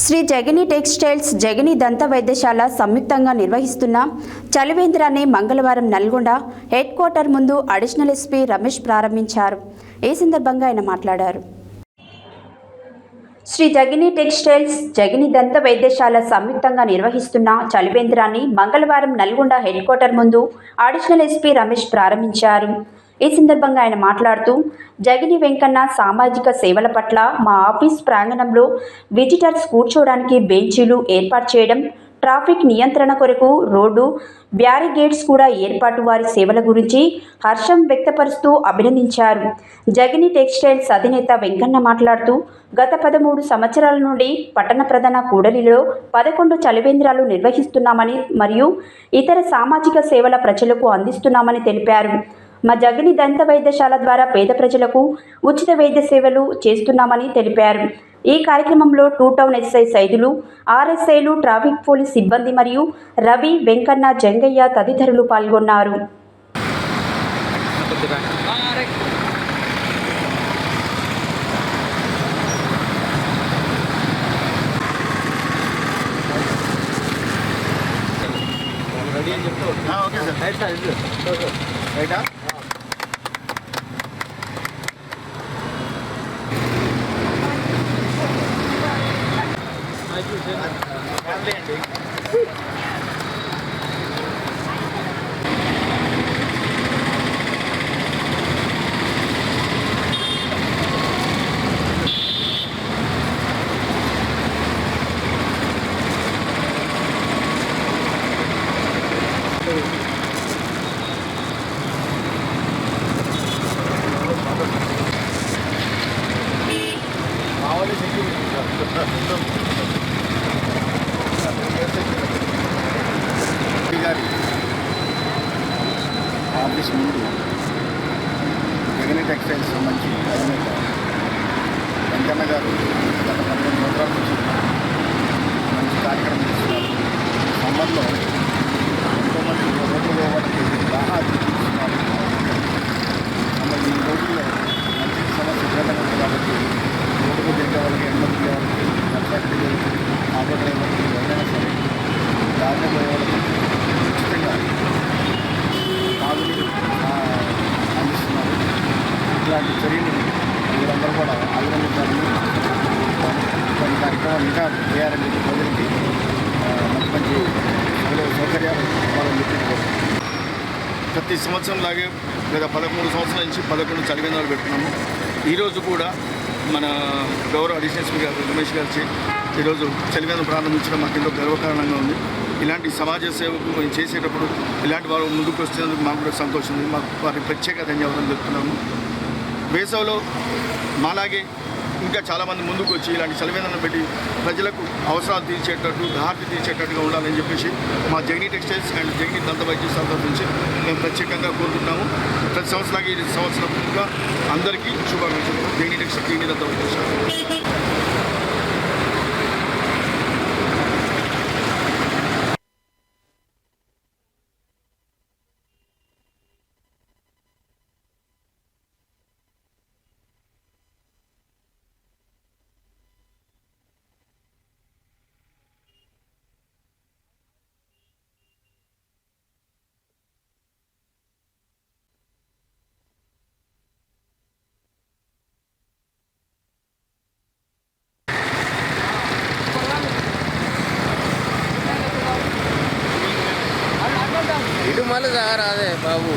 Shri జగిని textiles Jagani దంత వైద్యశాల సంయుక్తంగా నిర్వహిస్తున్న చలివేంద్రాన్ని మంగళవారం నల్గొండ హెడ్ క్వార్టర్ ముందు అడిషనల్ ఎస్పీ రమేష్ ప్రారంభించారు. ఈ సందర్భంగా ఆయన మాట్లాడారు. శ్రీ జగిని టెక్స్టైల్స్ జగిని దంత వైద్యశాల సంయుక్తంగా నిర్వహిస్తున్న చలివేంద్రాన్ని మంగళవారం నల్గొండ హెడ్ క్వార్టర్ ముందు అడిషనల్ ఎస్పీ రమేష్ ప్రారంభించారు. ఈ సందర్భంగా ఆయన మాట్లాడుతూ జగిని వెంకన్న సామాజిక సేవల పట్ల మా ఆఫీస్ ప్రాంగణంలో విజిటర్స్ కూర్చోవడానికి బెంచీలు ఏర్పాటు చేయడం ట్రాఫిక్ నియంత్రణ కొరకు రోడ్డు బ్యారిగేట్స్ కూడా ఏర్పాటు వారి సేవల గురించి హర్షం వ్యక్తపరుస్తూ అభినందించారు. జగిని టెక్స్టైల్స్ అధినేత వెంకన్న మాట్లాడుతూ గత పదమూడు సంవత్సరాల నుండి పట్టణ ప్రధాన కూడలిలో పదకొండు చలివేంద్రాలు నిర్వహిస్తున్నామని మరియు ఇతర సామాజిక సేవల ప్రజలకు అందిస్తున్నామని తెలిపారు. మా జగిని దంత వైద్యశాల ద్వారా పేద ప్రజలకు ఉచిత వైద్య సేవలు చేస్తున్నామని తెలిపారు. ఈ కార్యక్రమంలో టూ టౌన్ ఎస్ఐ సైదులు ఆర్ఎస్ఐలు ట్రాఫిక్ పోలీస్ సిబ్బంది మరియు రవి వెంకన్న జంగయ్య తదితరులు పాల్గొన్నారు. Okay sir. రైట్ సార్ రైటా? గారి ఆఫీస్ ముందు జగన్ టెక్స్టైల్స్ మంచి వెంకన్న గారు ఇలాంటి చర్యలు మీరందరూ కూడా అభినందించాలని కొన్ని కార్యక్రమాలు ఇంకా చేయాలని ప్రజలకి మంచి మంచి సౌకర్యాలు ఇవ్వాలని చెప్పి ప్రతి సంవత్సరం లాగే గత పదమూడు సంవత్సరాల నుంచి పదకొండు చలివేంద్రాలు పెట్టుకున్నాము ఈరోజు కూడా మన గౌరవ అడిషనల్ స్పీకర్ గారు రమేష్ గారి ఈరోజు చలివేంద్రం ప్రారంభించడం మాకు ఎంతో గర్వకారణంగా ఉంది. ఇలాంటి సమాజ సేవకు మేము చేసేటప్పుడు ఇలాంటి వారు ముందుకు వస్తున్నందుకు మాకు కూడా సంతోషం ఉంది. మాకు వారికి ప్రత్యేక ధన్యవాదాలు చెప్తున్నాము వేసవిలో మాలాగే ఇంకా చాలామంది ముందుకు వచ్చి ఇలాంటి చలివేంద్రం పెట్టి ప్రజలకు అవసరాలు తీర్చేటట్టు దాహార్తి తీర్చేటట్టుగా ఉండాలని చెప్పేసి మా జగనీ టెక్స్టైల్స్ అండ్ జగనీ దంత వైద్య తరఫు నుంచి మేము ప్రత్యేకంగా కోరుకుంటున్నాము. ప్రతి సంవత్సరానికి ఈ సంవత్సరం అందరికీ శుభాకాంక్షలు. జగనీ టెక్స్టైల్ జగనీ దంత వైద్యశాల ఇటు మళ్ళీ దారాదే బాబు